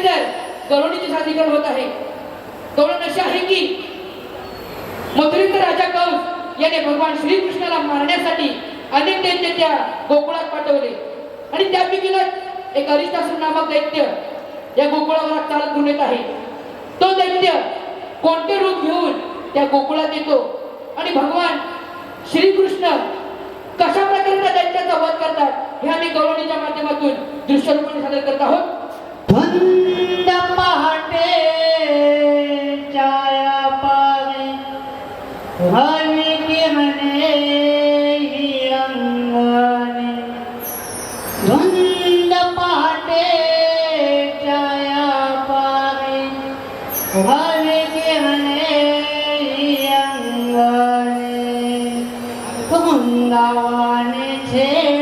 अंदर गरुडीचे सादरीकरण होत आहे. गौरव अशी आहे की? मथुरेचा राजा कंस याने भगवान श्रीकृष्णाला मारण्यासाठी अनेक दैत्य त्या गोकुळात पाठवले. आणि त्यापैकीच एक अरिष्टासूर नामक दैत्य या गोकुळावर चालत घेऊन येत आहे. तो दैत्य कोणते रूप घेऊन त्या गोकुळात येतो? आणि भगवान श्रीकृष्ण कशा प्रकारे त्या दैत्याचा वध करतात? हे आम्ही गौरवणीच्या माध्यमातून दृश्यरूपाने सादर करत आहोत. વૃંદાવન છે.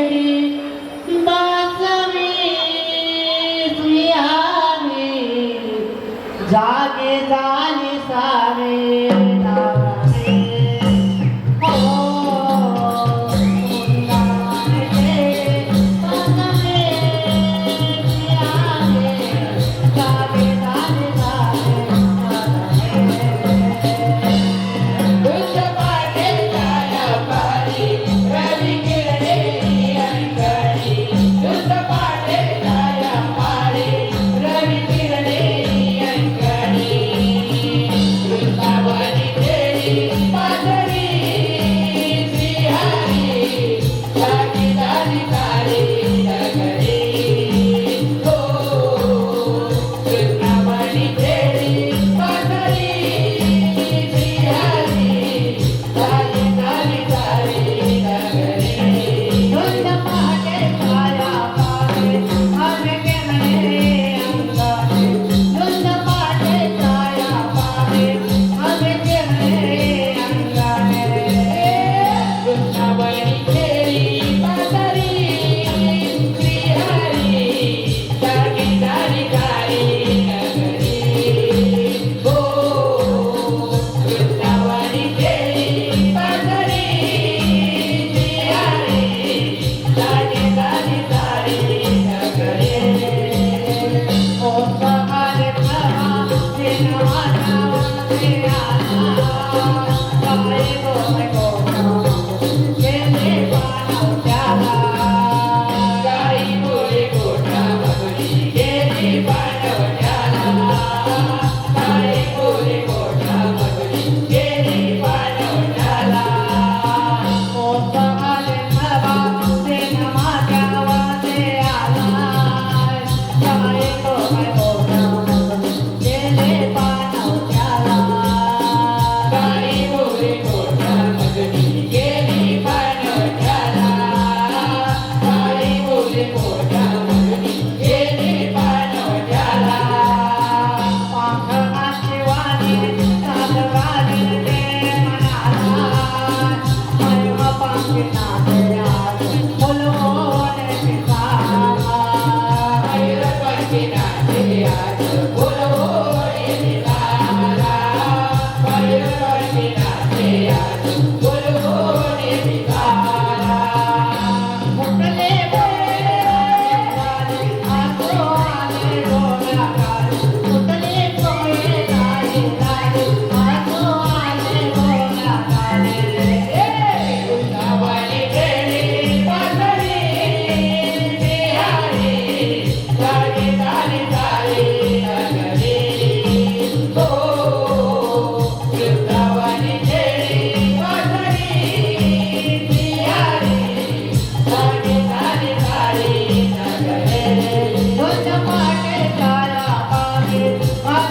Deus.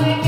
Amen.